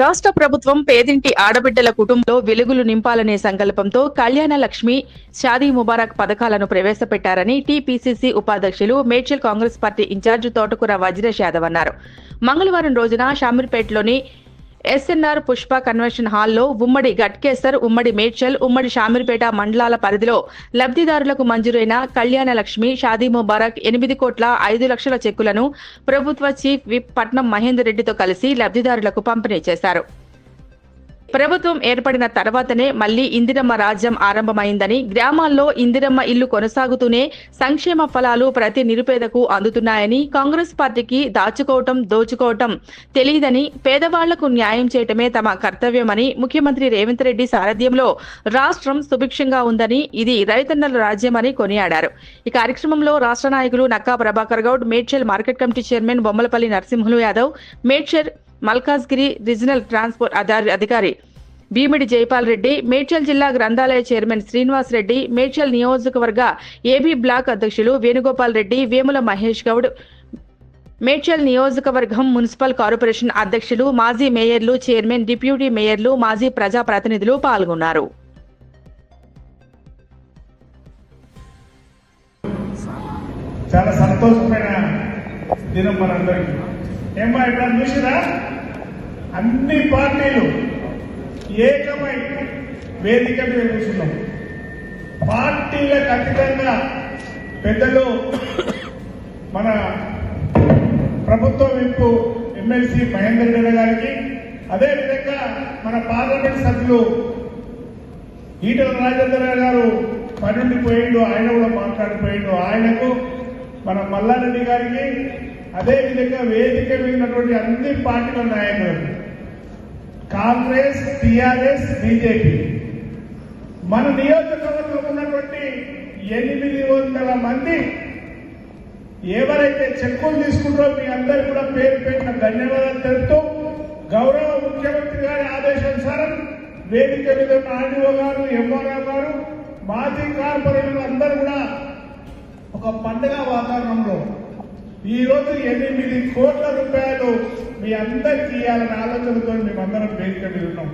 రాష్ట్ర ప్రభుత్వం పేదింటి ఆడబిడ్డల కుటుంబంలో వెలుగులు నింపాలనే సంకల్పంతో కళ్యాణ లక్ష్మి షాదీ ముబారక్ పథకాలను ప్రవేశపెట్టారని టీపీసీసీ ఉపాధ్యక్షులు మేడ్చల్ కాంగ్రెస్ పార్టీ ఇన్ఛార్జ్ తోటకూర వజ్రేష్ యాదవ్ అన్నారు. మంగళవారం రోజున షామీర్పేటలోని ఎస్ఎన్ఆర్ పుష్ప కన్వెన్షన్ హాల్లో ఉమ్మడి గట్కేసర్ ఉమ్మడి మేడ్చల్ ఉమ్మడి షామీర్పేట మండలాల పరిధిలో లబ్ధిదారులకు మంజూరైన కళ్యాణ లక్ష్మి షాదీ ముబారక్ ఎనిమిది కోట్ల ఐదు లక్షల చెక్కులను ప్రభుత్వ చీఫ్ విప్ పట్నం మహేందర్ రెడ్డితో కలిసి లబ్ధిదారులకు పంపిణీ చేశారు. ప్రభుత్వం ఏర్పడిన తర్వాతనే మళ్ళీ ఇందిరమ్మ రాజ్యం ఆరంభమైందని గ్రామాల్లో ఇందిరమ్మ ఇల్లు కొనసాగుతూనే సంక్షేమ ఫలాలు ప్రతి నిరుపేదకు అందుతున్నాయని కాంగ్రెస్ పార్టీకి దాచుకోవటం దోచుకోవటం తెలియదని పేదవాళ్ళకు న్యాయం చేయటమే తమ కర్తవ్యమని ముఖ్యమంత్రి రేవంత్ రెడ్డి సారథ్యంలో రాష్ట్రం సుభిక్షంగా ఉందని ఇది రైతన్నల రాజ్యమని కొనియాడారు. ఈ కార్యక్రమంలో రాష్ట్ర నాయకులు Nakka Prabhakar Goud Medchal market committee chairman Bommalapalli Narasimhulu Yadav Medchal Malkajgiri regional transport అధారి అధికారి భీమిడి జైపాల్ రెడ్డి మేడ్చల్ జిల్లా గ్రంథాలయ చైర్మన్ శ్రీనివాస్ రెడ్డి మేడ్చల్ నియోజకవర్గ ఏబీ బ్లాక్ అధ్యక్షులు వేణుగోపాల్ రెడ్డి వేముల మహేష్ గౌడ్ మేడ్చల్ నియోజకవర్గం మున్సిపల్ కార్పొరేషన్ అధ్యక్షులు మాజీ మేయర్లు చైర్మన్ డిప్యూటీ మేయర్లు మాజీ ప్రజాప్రతినిధులు పాల్గొన్నారు. చాలా సంతోషమైన దినం మనందరికీ. ఏమో ఇక్కడ చూసిరా? అన్ని పార్టీలు ఏకమై వేదిక మీద కూర్చున్నాం. పార్టీలకు ఖచ్చితంగా పెద్దలు మన ప్రభుత్వ విప్పు ఎమ్మెల్సీ మహేందర్ రెడ్డి గారికి అదేవిధంగా మన పార్లమెంట్ సభ్యులు ఈటల రాజేంద్ర గారు పనుండి పోయిండు ఆయన కూడా మాట్లాడిపోయిండు. ఆయనకు మన మల్లారెడ్డి గారికి అదేవిధంగా వేదిక మీదటువంటి అన్ని పార్టీల నాయకులకు కాంగ్రెస్ టిఆర్ఎస్ బీజేపీ మన నియోజకవర్గం ఉన్నటువంటి ఎనిమిది వందల మంది ఎవరైతే చెక్కులు తీసుకుంటారో మీ అందరు కూడా పేరు పెట్టిన ధన్యవాదాలు తెలుపుతూ గౌరవ ముఖ్యమంత్రి గారి ఆదేశానుసారం వేదిక మీద ఆర్డీఓ గారు ఎంఆర్ఓ గారు మాజీ కార్పొరేటర్లు అందరూ ఒక పండుగ వాతావరణంలో ఈరోజు ఎనిమిది కోట్ల రూపాయలు మీ అందరికి ఇవ్వాలనే ఆలోచనతో మేమందరం వేదిక ఉన్నాం.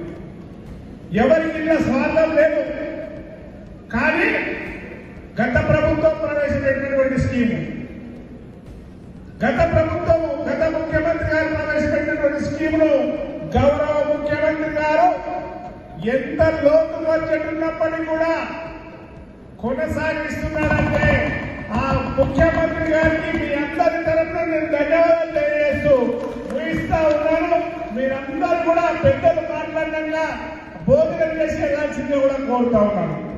ఎవరికి స్వార్థం లేదు. కానీ గత ప్రభుత్వం ప్రవేశపెట్టినటువంటి స్కీము గత ప్రభుత్వం గత ముఖ్యమంత్రి గారు ప్రవేశపెట్టినటువంటి స్కీమును గౌరవ ముఖ్యమంత్రి గారు ఎంత లోతు బడ్జెట్ ఉన్నప్పటికీ కూడా కొనసాగిస్తున్నారంటే ఆ ముఖ్యమంత్రి గారికి మీ అందరి తరఫున నేను ధన్యవాదాలు తెలియజేస్తూ ఊహిస్తా ఉన్నాను. మీరందరూ కూడా పెద్దలు మాట్లాడడంగా భోజనం చేసి వెళ్ళాల్సిందే కూడా కోరుతా ఉన్నాను.